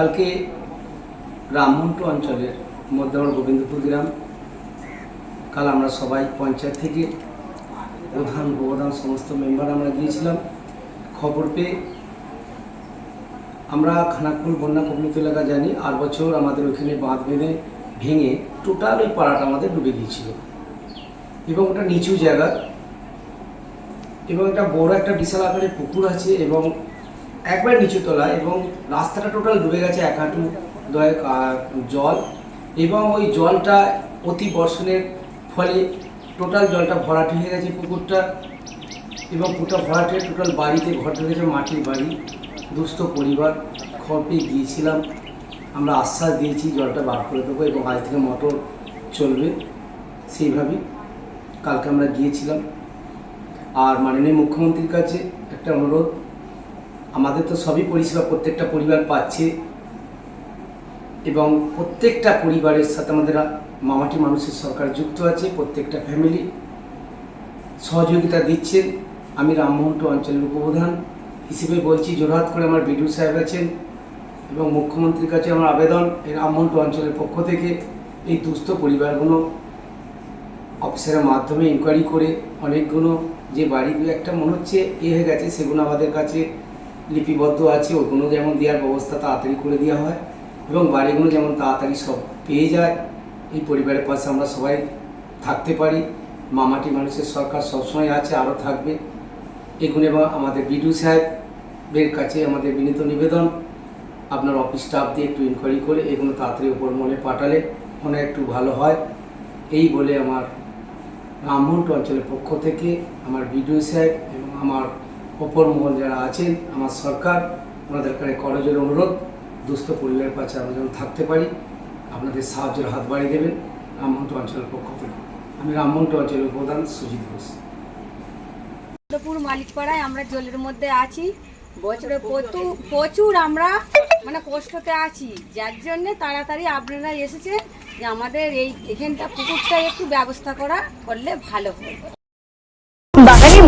কালকে রামমন্টু অঞ্চলের মধ্যমর গোবিন্দপুর গ্রাম, কাল আমরা সবাই পঞ্চায়েত থেকে প্রধান উপপ্রধান সমস্ত মেম্বার আমরা গিয়েছিলাম। খবর পেয়ে আমরা খানাকুল বন্যা কবলিত এলাকা জানি, আর বছর আমাদের ওইখানে বাঁধ বেঁধে ভেঙে টোটাল ওই পাড়াটা আমাদের ডুবে গিয়েছিল। এবং ওটা নিচু জায়গা। এবং একটা বড় একটা বিশাল আকারের পুকুর আছে এবং একবার নিচু তলা এবং রাস্তাটা টোটাল ডুবে গেছে এক হাঁটু জল এবং ওই জলটা অতি বর্ষণের ফলে টোটাল জলটা ভরাট হয়ে গেছে পুকুরটা এবং পুকুরটা ভরাট হয়ে টোটাল বাড়িতে ঘর ঢুকে গেছে, মাটির বাড়ি, দুস্থ পরিবার। খড় পেয়ে গিয়েছিলাম, আমরা আশ্বাস দিয়েছি জলটা বার করে দেবো এবং আজ থেকে মোটর চলবে সেইভাবেই। কালকে আমরা গিয়েছিলাম। আর মাননীয় মুখ্যমন্ত্রীর কাছে একটা অনুরোধ আমাদের তো সবই পরিষেবা, প্রত্যেকটা পরিবার পাচ্ছে। এবং প্রত্যেকটা পরিবারের সাথে আমাদের মামাটি মানুষের সরকার যুক্ত আছে, প্রত্যেকটা ফ্যামিলি সহযোগিতা দিচ্ছেন। আমি রামমোহনটু অঞ্চলের উপপ্রধান হিসেবে বলছি জোরহাত করে আমার বিডিও সাহেব আছেন এবং মুখ্যমন্ত্রীর কাছে আমার আবেদন এই রামমোহনটু অঞ্চলের পক্ষ থেকে। এই দুস্থ পরিবারগুলো অফিসারের মাধ্যমে ইনকোয়ারি করে অনেকগুলো যে বাড়িগুলো একটা মনে হচ্ছে এ হয়ে গেছে, সেগুলো আমাদের কাছে লিপিবদ্ধ আছে, ওগুলো যেমন দেওয়ার ব্যবস্থা তাড়াতাড়ি করে দেওয়া হয় এবং বাড়িগুলো যেমন তাড়াতাড়ি সব পেয়ে যায়, এই পরিবারের পাশে আমরা সবাই থাকতে পারি। মামাটি মানুষের সরকার সবসময় আছে, আরও থাকবে। এগুলো এবং আমাদের বিডিও সাহেবের কাছে আমাদের বিনীত নিবেদন। আপনার অফিস স্টাফ দিয়ে একটু ইনকোয়ারি করে এগুলো তাড়াতাড়ি উপর মনে পাঠালে মনে একটু ভালো হয়। এই বলে আমার রামমন্ট অঞ্চলের পক্ষ থেকে আমার বিডিও সাহেব এবং আমার অপর মহল যারা আছেন আমার সরকার ওনাদের কাছে করজোর অনুরোধ দুস্থ পরিবারের পাশে আমরা যেন থাকতে পারি। আপনাদের সাহায্যের হাত বাড়িয়ে দেবেন। রামমন্ট অঞ্চলের পক্ষ থেকে। আমি রামমন্ট অঞ্চলের প্রধান সুজিত ঘোষ। দুর্গাপুর মালিকপাড়ায় আমরা জলের মধ্যে আছি। বছরে প্রচুর প্রচুর আমরা মানে কষ্টতে আছি। যার জন্য তাড়াতাড়ি আপনারা এসেছে যে আমাদের এই এখানটা পুকুরটা একটু ব্যবস্থা করা করলে ভালো হয়।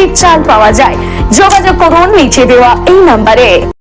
মুড়ির চাল পাওয়া যায়। যোগাযোগ করুন নিচে দেওয়া এই নাম্বারে।